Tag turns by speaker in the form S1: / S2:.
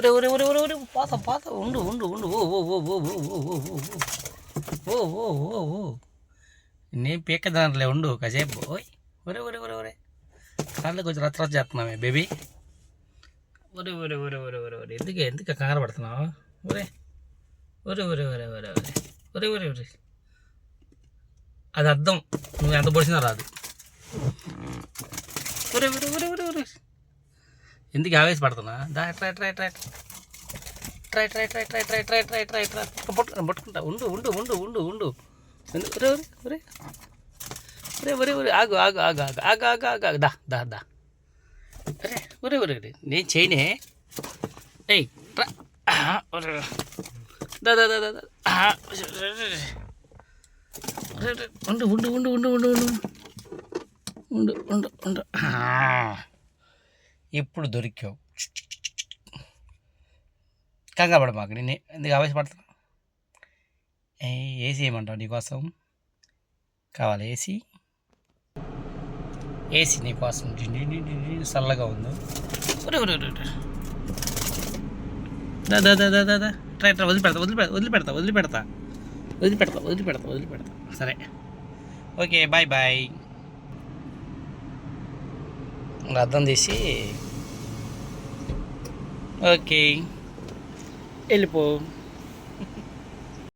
S1: ఒరే ఒరే ఒరే ఒరే ఒరే పాత పాత ఉండు ఉండు ఉండు ఓ ఓ ఓ ఓ ఓ ఓ ఓ ఓ ఓ ఓ ఓ ఓ ఓ నేను పీకదానిలే ఉండు కాసేపు ఓయ్ ఒరే ఒరే ఒరే ఒరే కాళ్ళు కొంచెం రచ్చ రచ్చ చేస్తున్నామే బేబీ ఒరే ఒరే ఒరే ఒరే ఒరే ఒరే ఎందుకు ఎందుకు కంగారు పడుతున్నావు ఒరే ఒరే ఒరే ఒరే ఒరే ఒరే ఒరే ఒరే ఒరే అది అర్థం నువ్వు ఎంత పొడిచినా రాదు ఒరే ఒరే ఒరే ఒరే ఒరే ఎందుకు ఆవేశపడుతున్నా? దా try try try try. Try try try try try try try try పట్టుకుంటా పట్టుకుంటా. ఉండు ఉండు ఉండు ఉండు ఉండు. ఒరే ఒరే ఒరే. ఒరే ఒరే ఆగు ఆగు ఆగు ఆగు ఆగు ఆగు ఆగు ఆగు. దా దా దా. అరే ఒరే ఒరే ఒరే. నేను చేయనే. ఏయ్ ట్రా. ఒరే దా దా దా దా దా. ఉండు ఉండు ఉండు ఉండు ఉండు ఉండు. ఉండు ఉండు ఉండు. ఇప్పుడు దొరికావు. కంగారు పడ మాకు నేను ఎందుకు ఆవేశపడతాను ఏ ఏసీ ఏమంటావు నీకోసం? కావాలి ఏసీ? ఏసీ నీకోసం. చల్లగా ఉందో. ఒరే దా దా దా దా. ట్రై ట్రై వదిలిపెడతా వదిలిపెడతా వదిలిపెడతా వదిలిపెడతా. వదిలిపెడతా వదిలిపెడతా వదిలిపెడతా. సరే. Okay bye bye. అర్థం తీసి ఓకే. వెళ్ళిపో.